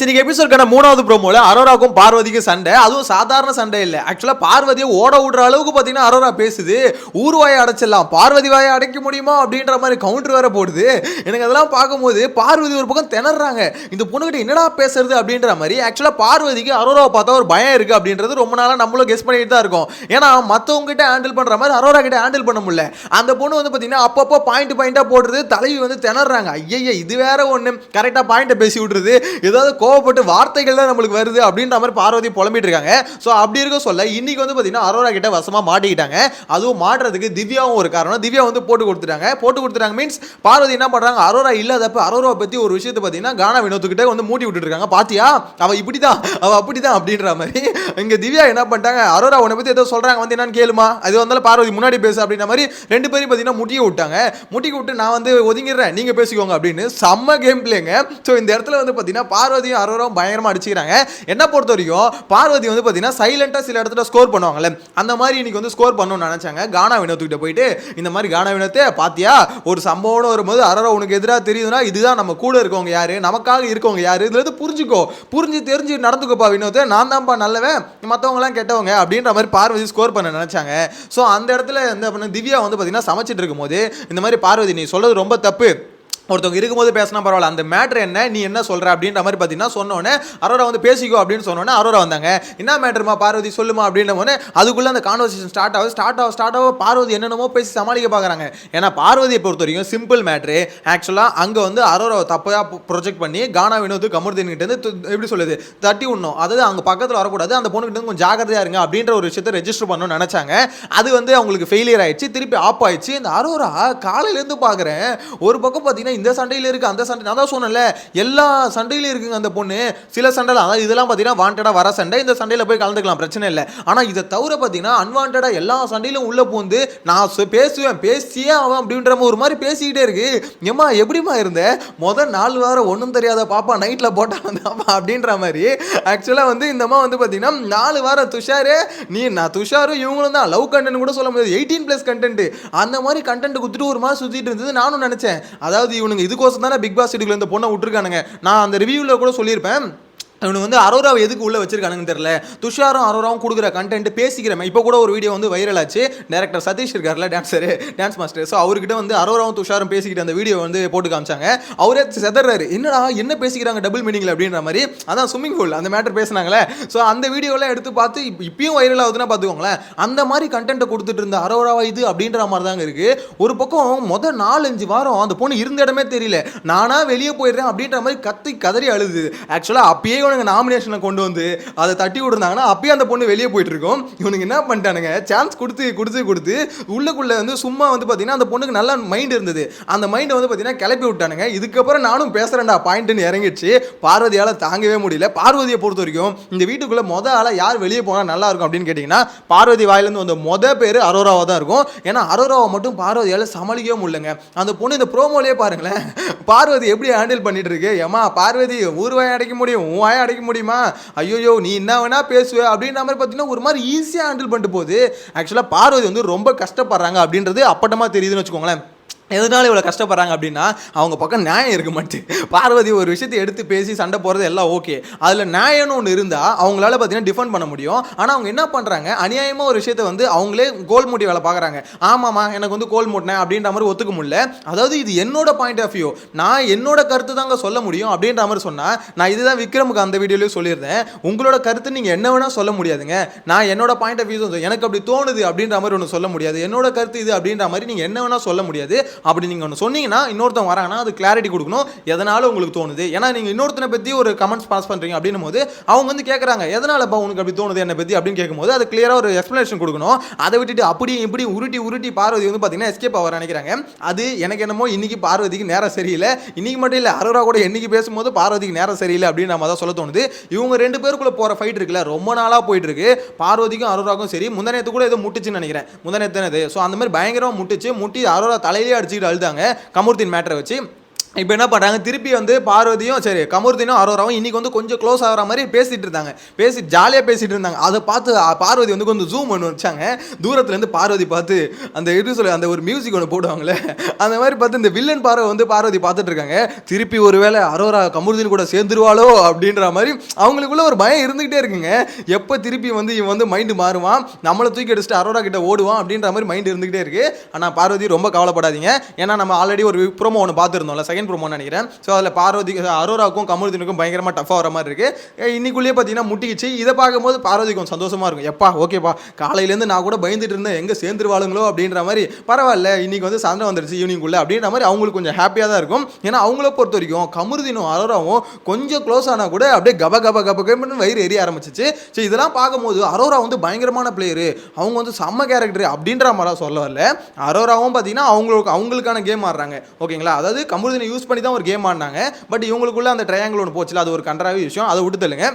இன்னைக்கு எபிசோட்கான மூணாவது ப்ரோமோல அரோராக்கும் பார்வதிக்கும் சண்டை. அதுவும் சாதாரண சண்டை இல்லை. ஆக்சுவலாக பார்வதியை ஓட விடுற அளவுக்கு பார்த்தீங்கன்னா அரோரா பேசுது. ஊர் வாயை அடைச்சிடலாம். பார்வதி வாயை அடைக்க முடியுமா அப்படின்ற மாதிரி கவுண்டர் வேற போடுது. எனக்கு அதெல்லாம் பார்க்கும்போது பார்வதி ஒரு பக்கம் திணறாங்க. இந்த பொண்ணுகிட்ட என்னடா பேசுறது அப்படின்ற மாதிரி ஆக்சுவலாக பார்வதிக்கு அரோராவை பார்த்தா ஒரு பயம் இருக்குது அப்படின்றது ரொம்ப நாளாக நம்மளும் கெஸ் பண்ணிட்டு தான் இருக்கோம். ஏன்னா மற்றவங்க கிட்ட ஹேண்டில் பண்ணுற மாதிரி அரோரா கிட்ட ஹேண்டில் பண்ண முடியல. அந்த பொண்ணு வந்து பார்த்தீங்கன்னா அப்பப்போ பாயிண்ட் பாயிண்ட்டாக போடுறது தலைவி வந்து திணறாங்க. ஐயய்ய இது வேற ஒன்று கரெக்டாக பாயிண்ட்டை பேசி விடுறது ஏதாவது கோவப்பட்டு வார்த்தைகள் தான் நம்மளுக்கு வருது அப்படின்ற மாதிரி பார்வதி புலம்பிட்டு இருக்காங்க. ஸோ அப்படி இருக்க சொல்ல இன்னைக்கு வந்து பார்த்தீங்கன்னா அரோரா கிட்ட வசமாக மாட்டிக்கிட்டாங்க. அதுவும் மாட்டுறதுக்கு திவ்யாவும் ஒரு காரணம். திவ்யா வந்து போட்டு கொடுத்துட்டாங்க. போட்டு கொடுத்துட்டாங்க மீன்ஸ் பார்வதி என்ன பண்ணுறாங்க அரோரா இல்லாதப்ப அரோரா பற்றி ஒரு விஷயத்தை பார்த்தீங்கன்னா கானா வினோத்துக்கிட்ட வந்து மூட்டி விட்டுட்டு இருக்காங்க. பாத்தியா? அவள் இப்படி தான் அவள் அப்படி தான் அப்படின்ற மாதிரி. இங்கே திவ்யா என்ன பண்ணிட்டாங்க? அரோரா உன்னை பற்றி ஏதோ சொல்கிறாங்க வந்து என்னன்னு கேளுமா? அது வந்தாலும் பார்வதி முன்னாடி பேசு அப்படின்ற மாதிரி ரெண்டு பேரும் பார்த்தீங்கன்னா முட்டியை விட்டாங்க. முட்டிக்கு விட்டு நான் வந்து ஒதுங்கிடுறேன். நீங்கள் பேசிக்கோங்க அப்படின்னு. செம்ம கேம் பிளேங்க ஸோ இந்த இடத்துல வந்து பார்த்தீங்கன்னா பார்வதி பார்வதியும் அரோராவும் பயங்கரமாக அடிச்சுக்கிறாங்க. என்ன பொறுத்த வரைக்கும் பார்வதி வந்து பார்த்தீங்கன்னா சைலண்டாக சில இடத்துல ஸ்கோர் பண்ணுவாங்கல்ல. அந்த மாதிரி இன்னைக்கு வந்து ஸ்கோர் பண்ணணும்னு நினச்சாங்க. கானா வினோத்துக்கிட்ட போயிட்டு இந்த மாதிரி கானா வினோத்தே பார்த்தியா ஒரு சம்பவம் வரும்போது அரோரா உனக்கு எதிராக தெரியுதுன்னா இதுதான் நம்ம கூட இருக்கவங்க யார்? நமக்காக இருக்கவங்க யார்? இதுலேருந்து புரிஞ்சுக்கோ. புரிஞ்சு தெரிஞ்சு நடந்துக்கோப்பா வினோத்தை. நான் தான்ப்பா நல்லவன். மற்றவங்களாம் கெட்டவங்க அப்படின்ற மாதிரி பார்வதி ஸ்கோர் பண்ண நினச்சாங்க. ஸோ அந்த இடத்துல இந்த பண்ண திவ்யா வந்து பார்த்தீங்கன்னா சமைச்சிட்டு இருக்கும்போது இந்த மாதிரி பார்வதி நீ சொல்றது ரொம்ப தப்பு. ஒருத்தவங்க இருக்கும்போது பேசினா பரவாயில்ல. அந்த மேட்ரு என்ன நீ என்ன சொல்கிற அப்படின்ற மாதிரி பார்த்தீங்கன்னா சொன்னோன்னே அரோரா வந்து பேசிக்கோ அப்படின்னு சொன்னோன்னே அரோரா வந்தாங்க. என்ன மேட்ருமா பார்வதி சொல்லுமா அப்படின்ற அதுக்குள்ளே அந்த கான்வர்சேஷன் ஸ்டார்ட் ஆகுது. ஸ்டார்ட் ஆகும் ஸ்டார்ட் ஆகும் பார்வதி என்னென்னமோ பேசி சமாளிக்க பார்க்குறாங்க. ஏன்னா பார்வதியை பொறுத்த வரைக்கும் சிம்பிள் மேட்ரு ஆக்சுவலாக அங்கே வந்து அரோராவை தப்பாக ப்ரொஜெக்ட் பண்ணி கானா வினோத் கமர்தீன் கிட்ட இருந்து எப்படி சொல்லுது தட்டி விடணும். அதாவது அங்கே பக்கத்தில் வரக்கூடாது. அந்த பொண்ணுக்கிட்ட கொஞ்சம் ஜாக்கிரதையாக இருங்க அப்படின்ற ஒரு விஷயத்தை ரெஜிஸ்டர் பண்ணணும்னு நினச்சாங்க. அது வந்து அவங்களுக்கு ஃபெயிலியர் ஆயிடுச்சு. திருப்பி ஆப் ஆயிடுச்சு. இந்த அரோரா காலையிலேருந்து பார்க்குறேன் ஒரு பக்கம் பார்த்தீங்கன்னா இந்த சண்டையில் இருக்கு அந்த சண்டை. நான் தான் சொன்னேன்ல எல்லா சண்டையிலும் இருக்குங்க அந்த பொண்ணு. சில சண்டையில் அதாவது இதெல்லாம் பார்த்தீங்கன்னா வாண்டடாக வர சண்டை. இந்த சண்டையில் போய் கலந்துக்கலாம் பிரச்சனை இல்லை. ஆனால் இதை தவிர பார்த்தீங்கன்னா அன்வான்டாக எல்லா சண்டையிலும் உள்ளே பூந்து நான் பேசுவேன் பேசியே அவன் அப்படின்ற ஒரு மாதிரி பேசிக்கிட்டே இருக்கு. ஏம்மா எப்படிம்மா இருந்த? முதல் நாலு வாரம் ஒன்றும் தெரியாத பாப்பா நைட்டில் போட்டா வந்தாப்பா அப்படின்ற மாதிரி. ஆக்சுவலாக வந்து இந்த அம்மா வந்து பார்த்தீங்கன்னா நாலு வாரம் துஷாரு நீ நான் துஷாரும் இவங்களும் தான் லவ் கண்டென்ட் கூட சொல்ல முடியாது. எயிட்டீன் ப்ளஸ் கண்டென்ட் அந்த மாதிரி கண்டென்ட் கொடுத்துட்டு ஒரு மாதிரி சுற்றிட்டு இருந்தது நானும் நினச்சேன். அதாவது இவனுங்க இதுக்கோசம் தானே பிக் பாஸ் வீட்டுக்குள்ள இந்த பொண்ணை விட்டுருக்கானுங்க. நான் அந்த ரிவ்யூவில் கூட சொல்லியிருப்பேன். இவனுக்கு வந்து அரோராவை எதுக்கு உள்ளே வச்சிருக்கானுங்க தெரியல. துஷாரும் அரோராவும் கொடுக்குற கண்டென்ட் பேசிக்கிறேன். இப்போ கூட ஒரு வீடியோ வந்து வைரல் ஆச்சு. டேரக்டர் சதீஷ் இருக்கார்ல டான்ஸரு டான்ஸ் மாஸ்டர் ஸோ அவர்கிட்ட வந்து அரோராவும் துஷாரும் பேசிக்கிட்டு அந்த வீடியோ வந்து போட்டு காமிச்சாங்க. அவரே செதறாரு. என்னடா என்ன பேசிக்கிறாங்க? டபுள் மீனிங்ல அப்படின்ற மாதிரி. அதான் ஸ்விம்மிங் பூல் அந்த மேட்டர் பேசினாங்களே. ஸோ அந்த வீடியோலாம் எடுத்து பார்த்து இப்பயும் வைரல் ஆகுதுன்னா பார்த்துக்கோங்களேன். அந்த மாதிரி கண்டென்ட்டை கொடுத்துட்டு இருந்த அரோராவா இது அப்படின்ற மாதிரி தாங்க இருக்கு. ஒரு பக்கம் மொதல் நாலஞ்சு வாரம் அந்த பொண்ணு இருந்த இடமே தெரியல. நானா வெளியே போயிடுறேன் அப்படின்ற மாதிரி கத்தி கதறி அழுது. ஆக்சுவலாக அப்பயே இவனுங்க நாமினேஷனில் கொண்டு வந்து அதை தட்டி விட்டுருந்தாங்கன்னா அப்பயே அந்த பொண்ணு வெளியே போயிட்டு இருக்கும். இவனுக்கு என்ன பண்ணிட்டானுங்க? சான்ஸ் கொடுத்து கொடுத்து கொடுத்து உள்ளுக்குள்ள வந்து சும்மா வந்து பார்த்தீங்கன்னா அந்த பொண்ணுக்கு நல்ல மைண்ட் இருந்தது. அந்த மைண்டை வந்து பார்த்தீங்கன்னா கிளப்பி விட்டானுங்க. இதுக்கப்புறம் நானும் பேசுறேன்டா பாயிண்ட்டுன்னு இறங்கிடுச்சு. பார்வதியால் தாங்கவே முடியல. பார்வதியை பொறுத்த வரைக்கும் இந்த வீட்டுக்குள்ள மொத ஆளாக யார் வெளியே போனால் நல்லா இருக்கும் அப்படின்னு கேட்டிங்கன்னா பார்வதி வாயிலேருந்து வந்த மொத பேர் அரோராவாக தான் இருக்கும். ஏன்னா அரோராவை மட்டும் பார்வதியால் சமாளிக்கவே முடியலங்க. அந்த பொண்ணு இந்த ப்ரோமோலே பாருங்களேன். பார்வதி எப்படி ஹேண்டில் பண்ணிட்டு இருக்கு? ஏமா பார்வதி ஊர் வாயை அடைக்க முடியும் உன் வாயை அடைக்க முடியுமா? ஐயோயோ நீ என்ன வேணால் பேசுவ. அப்படின்ற மாதிரி பார்த்தீங்கன்னா ஒரு மாதிரி ஈஸியாக ஹேண்டில் பண்ணிட்டு போகுது. ஆக்சுவலாக பார்வதி வந்து ரொம்ப கஷ்டப்படுறாங்க அப்படின்றது அப்பட்டமா தெரியுதுன்னு வச்சுக்கோங்களேன். எதனால இவ்வளோ கஷ்டப்படுறாங்க அப்படின்னா அவங்க பக்கம் நியாயம் இருக்க மாட்டேன். பார்வதி ஒரு விஷயத்தை எடுத்து பேசி சண்டை போகிறது எல்லாம் ஓகே. அதில் நியாயம்னு ஒன்று இருந்தால் அவங்களால பார்த்தீங்கன்னா டிஃபெண்ட் பண்ண முடியும். ஆனால் அவங்க என்ன பண்ணுறாங்க அநியாயமாக ஒரு விஷயத்தை வந்து அவங்களே கோல் மூட்டி வேலை பார்க்குறாங்க. ஆமாம்மா எனக்கு வந்து கோல் மூட்டினேன் அப்படின்ற மாதிரி ஒத்துக்க முடியல. அதாவது இது என்னோட பாயிண்ட் ஆஃப் வியூ நான் என்னோட கருத்து தாங்க சொல்ல முடியும் அப்படின்ற மாதிரி சொன்னால் நான் இதுதான் விக்ரமுக்கு அந்த வீடியோலேயே சொல்லியிருந்தேன். உங்களோட கருத்து நீங்கள் என்ன வேணால் சொல்ல முடியாதுங்க. நான் என்னோட பாயிண்ட் ஆஃப் வியூ எனக்கு அப்படி தோணுது அப்படின்ற மாதிரி ஒன்று சொல்ல முடியாது. என்னோட கருத்து இது அப்படின்ற மாதிரி நீங்கள் என்ன வேணால் சொல்ல முடியாது. அப்படி நீங்கள் ஒன்று சொன்னீங்கன்னா இன்னொருத்தன் வராங்கன்னா அது கிளாரிட்டி கொடுக்கணும். எதனால உங்களுக்கு தோணுது? ஏன்னா நீங்கள் இன்னொருத்தனை பற்றி ஒரு கமெண்ட்ஸ் பாஸ் பண்ணுறீங்க அப்படின்னும் போது அவங்க வந்து கேட்குறாங்க எதனாலப்பா உனக்கு அப்படி தோணுது என்னை பற்றி அப்படின்னு கேட்கும்போது அது கிளியராக ஒரு எக்ஸ்ப்ளனேஷன் கொடுக்கணும். அதை விட்டுட்டு அப்படி இப்படி உருட்டி உருட்டி பார்வதி வந்து பார்த்தீங்கன்னா எஸ்கேப் ஆக நினைக்கிறாங்க. அது எனக்கு என்னமோ இன்னைக்கு பார்வதிக்கு நேரம் சரியில்லை. இன்னைக்கு மட்டும் இல்லை அரோரா கூட என்னைக்கு பேசும்போது பார்வதிக்கு நேரம் சரியில்லை அப்படின்னு நம்ம தான் சொல்ல தோணுது. இவங்க ரெண்டு பேருக்குள்ள போகிற ஃபைட் இருக்குல்ல ரொம்ப நாளாக போயிட்டு இருக்கு பார்வதிக்கும் அரோராக்கும் சரி முந்தனேத்து கூட ஏதோ முட்டுச்சுன்னு நினைக்கிறேன். முந்தனேத்து ஸோ அந்த மாதிரி பயங்கரமாக முட்டுச்சு. முட்டி அரோரா தலையிலே அடிச்சுக்கிட்டு அழுதாங்க. கமருத்தின் மேட்டரை வச்சு இப்போ என்ன பண்ணுறாங்க திருப்பி வந்து பார்வதியும் சரி கமருதீனும் அரோராவும் இன்றைக்கி வந்து கொஞ்சம் க்ளோஸ் ஆகிற மாதிரி பேசிகிட்டு இருந்தாங்க. பேசி ஜாலியாக பேசிகிட்டு இருந்தாங்க. அதை பார்த்து பார்வதி வந்து கொஞ்சம் ஜூம் ஒன்று வச்சாங்க. தூரத்துலேருந்து பார்வதி பார்த்து அந்த இது சொல்லி அந்த ஒரு மியூசிக் ஒன்று போடுவாங்களே அந்த மாதிரி பார்த்து இந்த வில்லன் பார்வை வந்து பார்வதி பார்த்துட்டு இருக்காங்க. திருப்பி ஒருவேளை அரோரா கமருதீன் கூட சேர்ந்துருவாளோ அப்படின்ற மாதிரி அவங்களுக்குள்ள ஒரு பயம் இருந்துக்கிட்டே இருக்குங்க. எப்போ திருப்பி வந்து இவன் வந்து மைண்டு மாறுவான்? நம்மளை தூக்கி அடிச்சுட்டு அரோரா கிட்ட ஓடுவான் அப்படின்ற மாதிரி மைண்டு இருந்துகிட்டே இருக்குது ஆனால் பார்வதி ரொம்ப கவலைப்படாதீங்க. ஏன்னா நம்ம ஆல்ரெடி ஒரு ப்ரோமோ ஒன்று பார்த்துருந்தோம்ல செகண்ட் ப்ரோமோ நினைக்கிறேன். ஸோ அதில் பார்வதி அரோராவுக்கும் கமருதீனுக்கும் பயங்கரமாக டஃபாக வர மாதிரி இருக்கு. இன்னைக்குள்ளேயே பார்த்தீங்கன்னா முட்டிக்கிச்சு. இதை பார்க்கும்போது பார்வதி கொஞ்சம் சந்தோஷமா இருக்கும். எப்பா ஓகேப்பா காலையிலேருந்து நான் கூட பயந்துட்டு இருந்தேன். எங்கே சேர்ந்துருவாளுங்களோ அப்படின்ற மாதிரி பரவாயில்ல இன்னைக்கு வந்து சாயந்தரம் வந்துருச்சு ஈவினிங்குள்ளே அப்படின்ற மாதிரி அவங்களுக்கு கொஞ்சம் ஹாப்பியாக தான் இருக்கும். ஏன்னா அவங்கள பொறுத்த வரைக்கும் கமருதினும் அரோராவும் கொஞ்சம் க்ளோஸ் ஆனால் கூட அப்படியே கப கப கப கபன்னு வயிறு எரிய ஆரம்பிச்சிச்சு. ஸோ இதெல்லாம் பார்க்கும்போது அரோரா வந்து பயங்கரமான பிளேயரு அவங்க வந்து செம்ம கேரக்டர் அப்படின்ற மாதிரி சொல்ல வரல. அரோராவும் பார்த்தீங்கன்னா அவங்களுக்கு அவங்களுக்கான கேம் ஆடுறாங்க. ஓகேங்களா அதாவது கமருதினை யூஸ் பண்ணி தான் ஒரு கேம் ஆடினாங்க. பட் இவங்களுக்குள்ள அந்த ட்ரையாங்கிள் ஒன்று போச்சுல அது ஒரு கன்றாவி விஷயம். அதை விட்டு தள்ளுங்க.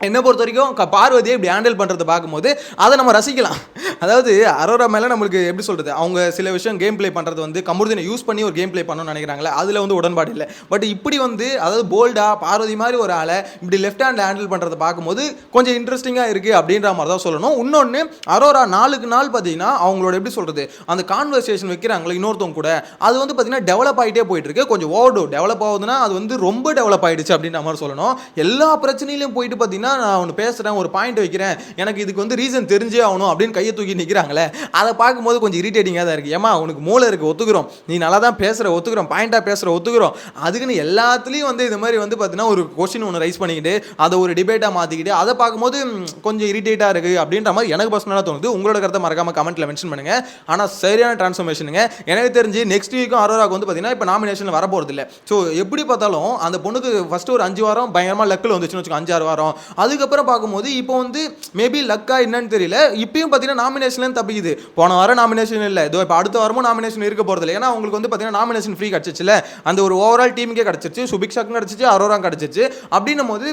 என்னை பொறுத்த வரைக்கும் க- பார்வதியை இப்படி ஹேண்டில் பண்ணுறதை பார்க்கும்போது அதை நம்ம ரசிக்கலாம். அதாவது அரோரா மேலே நம்மளுக்கு எப்படி சொல்கிறது அவங்க சில விஷயம் கேம் ப்ளே பண்ணுறது வந்து கமுருதினை யூஸ் பண்ணி ஒரு கேம் ப்ளே பண்ணணும்னு நினைக்கிறாங்களே அதில் வந்து உடன்பாடு இல்லை. பட் இப்படி வந்து அதாவது போல்டாக பார்வதி மாதிரி ஒரு ஆளை இப்படி லெஃப்ட் ஹேண்டில் ஹேண்டில் பண்ணுறதை பார்க்கும்போது கொஞ்சம் இன்ட்ரெஸ்டிங்காக இருக்குது அப்படின்ற மாதிரி தான் சொல்லணும். இன்னொன்று அரோரா நாளுக்கு நாள் பார்த்தீங்கன்னா அவங்களோட எப்படி சொல்கிறது அந்த கான்வர்சேஷன் வைக்கிறாங்களே இன்னொருத்தவங்க கூட அது வந்து பார்த்தீங்கன்னா டெவலப் ஆகிட்டே போயிட்டு இருக்கு. கொஞ்சம் ஓவர் டெவலப் ஆகுதுன்னா அது வந்து ரொம்ப டெவலப் ஆகிடுச்சு அப்படின்ற மாதிரி சொல்லணும். எல்லா பிரச்சனையிலையும் போயிட்டு பார்த்தீங்கன்னா நான் ஒன்று பேசுகிறேன் ஒரு பாயிண்ட் வைக்கிறேன். எனக்கு இதுக்கு வந்து ரீசன் தெரிஞ்சே ஆகணும் அப்படின்னு கையை தூக்கி நிற்கிறாங்களே அதை பார்க்கும்போது கொஞ்சம் இரிட்டேட்டிங்காக தான் இருக்குது ஏமா உனக்கு மூளை இருக்குது ஒத்துக்கிறோம். நீ நல்லா தான் பேசுகிற ஒத்துக்கிறோம் பாயிண்ட்டாக பேசுகிற ஒத்துக்கிறோம். அதுக்குன்னு எல்லாத்துலேயும் வந்து இது மாதிரி வந்து பார்த்தீங்கன்னா ஒரு கொஷின் ஒன்று ரைஸ் பண்ணிக்கிட்டு அதை ஒரு டிபேட்டாக மாற்றிக்கிட்டு அதை பார்க்கும்போது கொஞ்சம் இரிட்டேட்டாக இருக்குது அப்படின்ற மாதிரி எனக்கு பர்சனலாக தோணுது. உங்களோட கருத்தை மறக்காமல் கமெண்ட்டில் மென்ஷன் பண்ணுங்கள் ஆனால் சரியான ட்ரான்ஸ்ஃபர்மேஷனுங்க எனக்கு தெரிஞ்சு நெக்ஸ்ட் வீக்கும் அரோராக்கு வந்து பார்த்தீங்கன்னா இப்போ நாமினேஷன் வர போகிறது இல்லை ஸோ எப்படி பார்த்தாலும் அந்த பொண்ணுக்கு ஃபஸ்ட்டு ஒரு அஞ்சு வாரம் பயங்கரமாக லக்கில் வந்துச்சுன்னு வச்சுக்கோ அஞ்சாறு வாரம். அதுக்கப்புறம் பார்க்கும்போது இப்போ வந்து மேபி லக்கா என்னன்னு தெரியல. இப்பயும் பார்த்தீங்கன்னா நாமினேஷன்லேருந்து தப்பிக்குது. போன வாரம் நாமினேஷன் இல்லை. இதோ இப்போ அடுத்த வாரமும் நாமினேஷன் இருக்க போகிறது இல்லை ஏன்னா உங்களுக்கு வந்து பார்த்தீங்கன்னா நாமினேஷன் ஃப்ரீ கிடச்சிச்சுல. அந்த ஒரு ஓவரால் டீமுக்கே கிடச்சிருச்சு. சுபிக்ஷாக்கும் கிடச்சிச்சு அரோரா கிடச்சிச்சு. அப்படின்னும் போது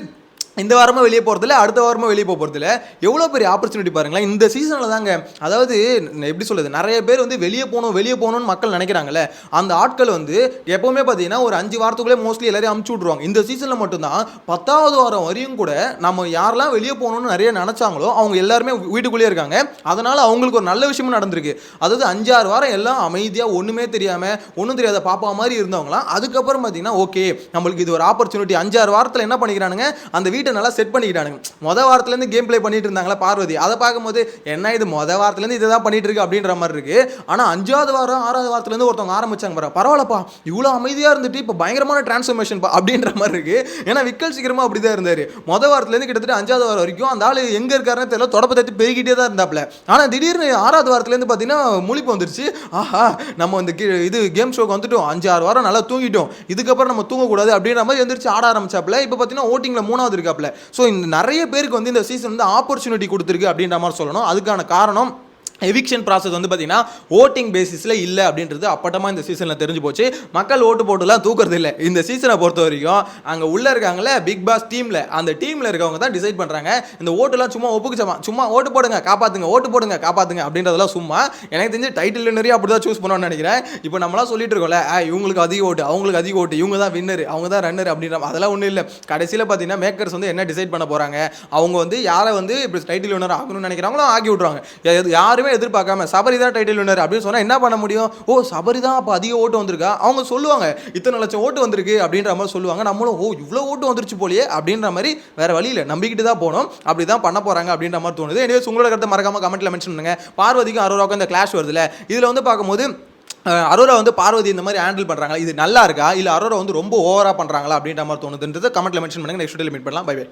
இந்த வாரமாக வெளியே போகிறதில்ல அடுத்த வாரமாக வெளியே போக போகிறதில்ல எவ்வளோ பெரிய ஆப்பர்ச்சுனிட்டி பாருங்களேன். இந்த சீசனில் தாங்க அதாவது எப்படி சொல்லுது நிறைய பேர் வந்து வெளியே போகணும் வெளியே போகணும்னு மக்கள் நினைக்கிறாங்கல்ல அந்த ஆட்கள் வந்து எப்போவுமே பார்த்தீங்கன்னா ஒரு அஞ்சு வாரத்துக்குள்ளே மோஸ்ட்லி எல்லாரையும் அமுச்சு விட்ருவாங்க இந்த சீசனில் மட்டும்தான் பத்தாவது வாரம் வரையும் கூட நம்ம யாரெல்லாம் வெளியே போகணும்னு நிறைய நினச்சாங்களோ அவங்க எல்லாருமே வீட்டுக்குள்ளேயே இருக்காங்க. அதனால் அவங்களுக்கு ஒரு நல்ல விஷயமும் நடந்திருக்கு. அதாவது அஞ்சாறு வாரம் எல்லாம் அமைதியாக ஒன்றுமே தெரியாமல் ஒன்றும் தெரியாத பாப்பா மாதிரி இருந்தவங்களாம் அதுக்கப்புறம் பார்த்தீங்கன்னா ஓகே நம்மளுக்கு இது ஒரு ஆப்பர்ச்சுனிட்டி அஞ்சாறு வாரத்தில் என்ன பண்ணிக்கிறானுங்க அந்த வீட்டு நல்லா செட் பண்ணிக்கிட்டானுங்க. மொதல் வாரத்துலேருந்து கேம் ப்ளே பண்ணிட்டு இருந்தாங்களா பார்வதி? அதை பார்க்கும்போது என்ன இது? மொதல் வாரத்துலேருந்து இதை தான் பண்ணிட்டு இருக்கு அப்படின்ற மாதிரி இருக்கு. ஆனால் அஞ்சாவது வாரம் ஆறாவது வாரத்துலேருந்து ஒருத்தவங்க ஆரம்பிச்சாங்க பாரு. பரவாயில்லப்பா இவ்வளோ அமைதியாக இருந்துட்டு இப்போ பயங்கரமான டிரான்ஸ்ஃபர்மேஷன் அப்படின்ற மாதிரி இருக்கு. ஏன்னா விக்கல் சீக்கிரமாக அப்படி தான் இருந்தார். மொதல் வாரத்துலேருந்து கிட்டத்தட்ட அஞ்சாவது வாரம் வரைக்கும் அந்த ஆள் எங்கே இருக்காருன்னு தெரியல தொடப்ப தட்டி பெருகிட்டே தான் இருந்தாப்ல ஆனால் திடீர்னு ஆறாவது வாரத்துலேருந்து பார்த்தீங்கன்னா முழிப்பு வந்துருச்சு. ஆஹா நம்ம இந்த இது கேம் ஷோக்கு வந்துட்டோம். அஞ்சு ஆறு வாரம் நல்லா தூங்கிட்டோம். இதுக்கப்புறம் நம்ம தூங்கக்கூடாது அப்படின்ற மாதிரி எந்திரிச்சு ஆட ஆரம்பிச்சாப்ல இப்போ பார்த்தீங்கன்னா ஓட்டிங்கில் மூணாவது ஸோ இந்த நிறைய பேருக்கு வந்து இந்த சீசன் வந்து ஆப்பர்ச்சுனிட்டி கொடுத்துருக்கு அப்படின்ற மாதிரி சொல்லணும். அதுக்கான காரணம் எவிக்ஷன் ப்ராசஸ் வந்து பார்த்தீங்கன்னா ஓட்டிங் பேசிஸில் இல்லை அப்படின்றது அப்பட்டமாக இந்த சீசனில் தெரிஞ்சு போச்சு. மக்கள் ஓட்டு போட்டுலாம் தூக்குறது இல்லை. இந்த சீசனை பொறுத்த வரைக்கும் அங்கே உள்ளே இருக்காங்களே பிக் பாஸ் டீமில் அந்த டீமில் இருக்கவங்க தான் டிசைட் பண்ணுறாங்க இந்த ஓட்டுலாம் சும்மா ஒப்புக்குச்சமா? சும்மா ஓட்டு போடுங்க காப்பாற்றுங்க ஓட்டு போடுங்க காப்பாற்றுங்க அப்படின்றதெல்லாம் சும்மா. எனக்கு தெரிஞ்சு டைட்டில் நிறைய அப்படி தான் சூஸ் பண்ணணும்னு நினைக்கிறேன். இப்போ நம்மளாம் சொல்லிட்டு இருக்கோம்ல "ஆ, இவங்களுக்கு அதிக ஓட்டு அவங்களுக்கு அதிக ஓட்டு இவங்க தான் வின்னர் அவங்க தான் ரன்னர் அப்படின்ற அதெல்லாம் ஒன்றும் இல்லை. கடைசியில் பார்த்தீங்கன்னா மேக்கர்ஸ் வந்து என்ன டிசைட் பண்ண போகிறாங்க அவங்க வந்து யாரை வந்து இப்படி டைட்டில் வினர் ஆகணும்னு நினைக்கிறாங்களோ ஆக்கி விட்ருவாங்க எது- யாருமே எதிர்பார்க்காம சபரி தான் டைட்டில் வினர் அப்படின்னு சொன்னால் என்ன பண்ண முடியும்? ஓ சபரி தான் அப்போ அதிக ஓட்டு வந்திருக்கா? அவங்க சொல்லுவாங்க இத்தனை லட்சம் ஓட்டு வந்திருக்கு அப்படின்ற மாதிரி சொல்லுவாங்க. நம்மளும் ஓ இவ்வளோ ஓட்டு வந்துருச்சு போலியே அப்படின்ற மாதிரி வேற வழியில் நம்பிக்கிட்டு தான் போகணும் அப்படி தான் பண்ண போகிறாங்க அப்படின்ற மாதிரி தோணுது. எனவே உங்களோட கருத்தை மறக்காமல் கமெண்ட்டில் மென்ஷன் பண்ணுங்க. பார்வதிக்கும் அரோராவுக்கும் இந்த கிளாஷ் வருதுல இதில் வந்து பார்க்கும்போது அரோரா வந்து பார்வதி இந்த மாதிரி ஹேண்டில் பண்ணுறாங்களா இது நல்லா இருக்கா? இல்லை அரோரா வந்து ரொம்ப ஓவராக பண்ணுறாங்களா அப்படின்ற மாதிரி தோணுதுன்றது கமெண்ட்டில் மென்ஷன் பண்ணுங்க. நெக்ஸ்ட் மீட் பண்ணலாம். Bye bye